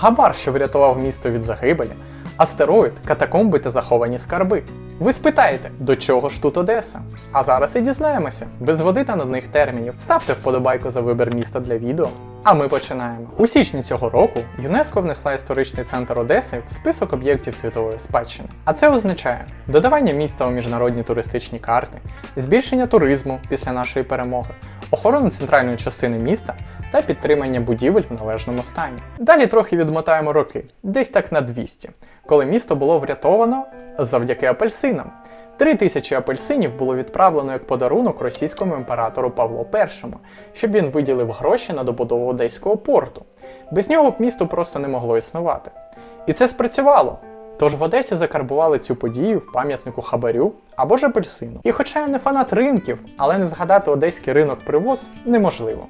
Габар, що врятував місто від загибелі, астероїд, катакомби та заховані скарби. Ви спитаєте, до чого ж тут Одеса? А зараз і дізнаємося, без води та нудних термінів. Ставте вподобайку за вибір міста для відео. А ми починаємо. У січні цього року ЮНЕСКО внесла історичний центр Одеси в список об'єктів світової спадщини. А це означає додавання міста у міжнародні туристичні карти, збільшення туризму після нашої перемоги, охорону центральної частини міста та підтримання будівель в належному стані. Далі трохи відмотаємо роки, десь так на 200, коли місто було врятовано завдяки апельсинам. Три тисячі апельсинів було відправлено як подарунок російському імператору Павлу І, щоб він виділив гроші на добудову Одеського порту. Без нього б місто просто не могло існувати. І це спрацювало. Тож в Одесі закарбували цю подію в пам'ятнику хабарю або ж апельсину. І хоча я не фанат ринків, але не згадати одеський ринок привоз неможливо.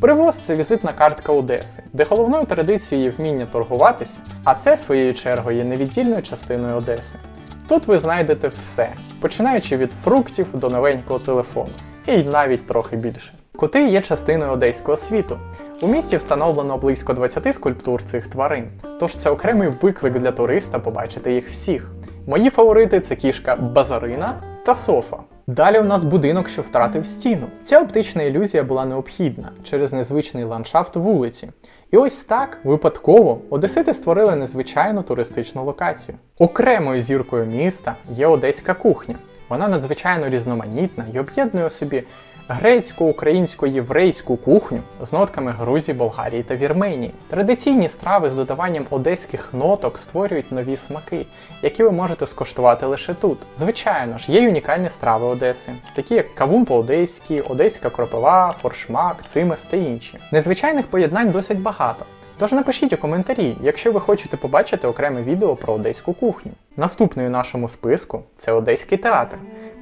Привоз це візитна картка Одеси, де головною традицією є вміння торгуватися, а це своєю чергою є невіддільною частиною Одеси. Тут ви знайдете все, починаючи від фруктів до новенького телефону, і навіть трохи більше. Коти є частиною одеського світу. У місті встановлено близько 20 скульптур цих тварин, тож це окремий виклик для туриста побачити їх всіх. Мої фаворити це кішка Базарина та Софа. Далі у нас будинок, що втратив стіну. Ця оптична ілюзія була необхідна через незвичний ландшафт вулиці. І ось так, випадково, одесити створили незвичайну туристичну локацію. Окремою зіркою міста є одеська кухня. Вона надзвичайно різноманітна і об'єднує собі грецьку, українську, єврейську кухню з нотками Грузії, Болгарії та Вірменії. Традиційні страви з додаванням одеських ноток створюють нові смаки, які ви можете скуштувати лише тут. Звичайно ж, є унікальні страви Одеси, такі як кавун по-одеськи, одеська кропива, форшмак, цимес та інші. Незвичайних поєднань досить багато. Тож напишіть у коментарі, якщо ви хочете побачити окреме відео про одеську кухню. Наступною нашому списку це Одеський театр.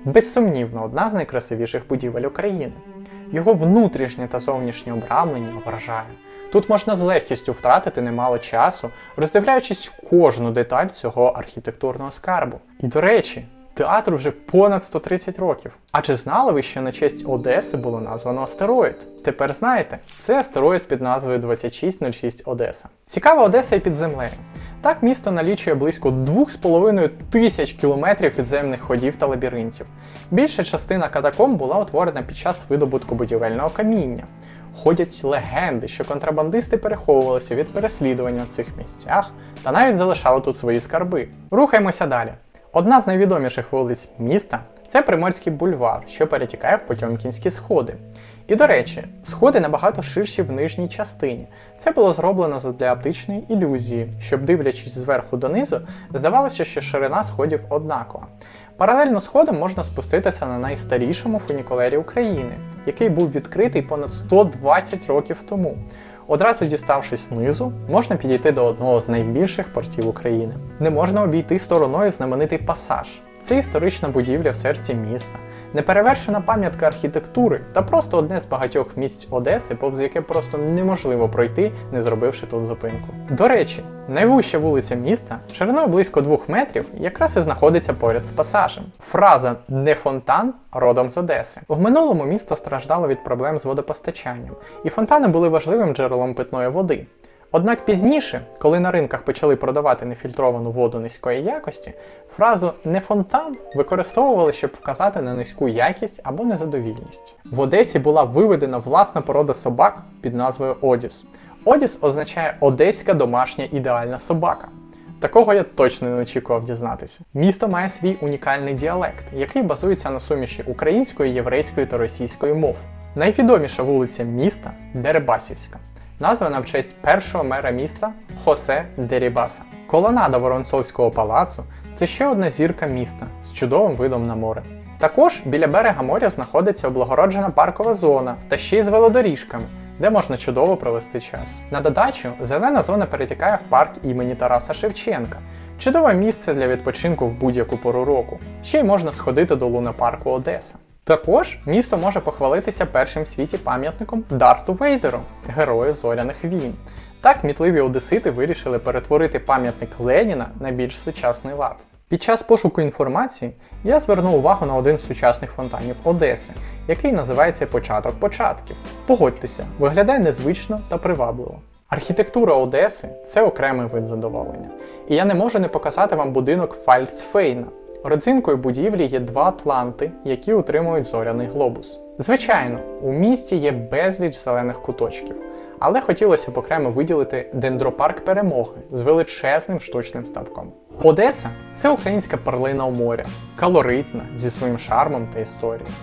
Безсумнівно, одна з найкрасивіших будівель України. Його внутрішнє та зовнішнє обрамлення вражає. Тут можна з легкістю втратити немало часу, роздивляючись кожну деталь цього архітектурного скарбу. І до речі, театру вже понад 130 років. А чи знали ви, що на честь Одеси було названо астероїд? Тепер знаєте, це астероїд під назвою 2606 Одеса. Цікава Одеса і під землею. Так, місто налічує близько 2,5 тисяч кілометрів підземних ходів та лабіринтів. Більша частина катакомб була утворена під час видобутку будівельного каміння. Ходять легенди, що контрабандисти переховувалися від переслідування в цих місцях та навіть залишали тут свої скарби. Рухаємося далі. Одна з найвідоміших вулиць міста це Приморський бульвар, що перетікає в Потьомкінські сходи. І до речі, сходи набагато ширші в нижній частині. Це було зроблено задля оптичної ілюзії, щоб, дивлячись зверху донизу, здавалося, що ширина сходів однакова. Паралельно сходам можна спуститися на найстарішому фунікулері України, який був відкритий понад 120 років тому. Одразу діставшись знизу, можна підійти до одного з найбільших портів України. Не можна обійти стороною знаменитий пасаж. Це історична будівля в серці міста, неперевершена пам'ятка архітектури та просто одне з багатьох місць Одеси, повз яке просто неможливо пройти, не зробивши тут зупинку. До речі, найвужча вулиця міста шириною близько двох метрів якраз і знаходиться поряд з пасажем. Фраза не фонтан родом з Одеси. В минулому місто страждало від проблем з водопостачанням, і фонтани були важливим джерелом питної води. Однак пізніше, коли на ринках почали продавати нефільтровану воду низької якості, фразу не фонтан використовували, щоб вказати на низьку якість або незадовільність. В Одесі була виведена власна порода собак під назвою Одіс. Одіс означає одеська домашня ідеальна собака. Такого я точно не очікував дізнатися. Місто має свій унікальний діалект, який базується на суміші української, єврейської та російської мов. Найвідоміша вулиця міста Дерибасівська названа в честь першого мера міста Хосе Дерібаса. Колонада Воронцовського палацу це ще одна зірка міста з чудовим видом на море. Також біля берега моря знаходиться облагороджена паркова зона та ще й з велодоріжками, де можна чудово провести час. На додачу зелена зона перетікає в парк імені Тараса Шевченка. Чудове місце для відпочинку в будь-яку пору року. Ще й можна сходити до лунопарку Одеса. Також місто може похвалитися першим в світі пам'ятником Дарту Вейдеру, герою зоряних війн. Так мітливі одесити вирішили перетворити пам'ятник Леніна на більш сучасний лад. Під час пошуку інформації я звернув увагу на один з сучасних фонтанів Одеси, який називається Початок початків. Погодьтеся, виглядає незвично та привабливо. Архітектура Одеси це окремий вид задоволення. І я не можу не показати вам будинок Фальцфейна. Родзинкою будівлі є два атланти, які утримують зоряний глобус. Звичайно, у місті є безліч зелених куточків, але хотілося б окремо виділити дендропарк перемоги з величезним штучним ставком. Одеса це українська перлина у моря, калоритна зі своїм шармом та історією.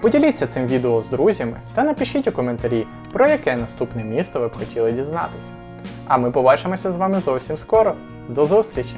Поділіться цим відео з друзями та напишіть у коментарі, про яке наступне місто ви б хотіли дізнатися. А ми побачимося з вами зовсім скоро. До зустрічі!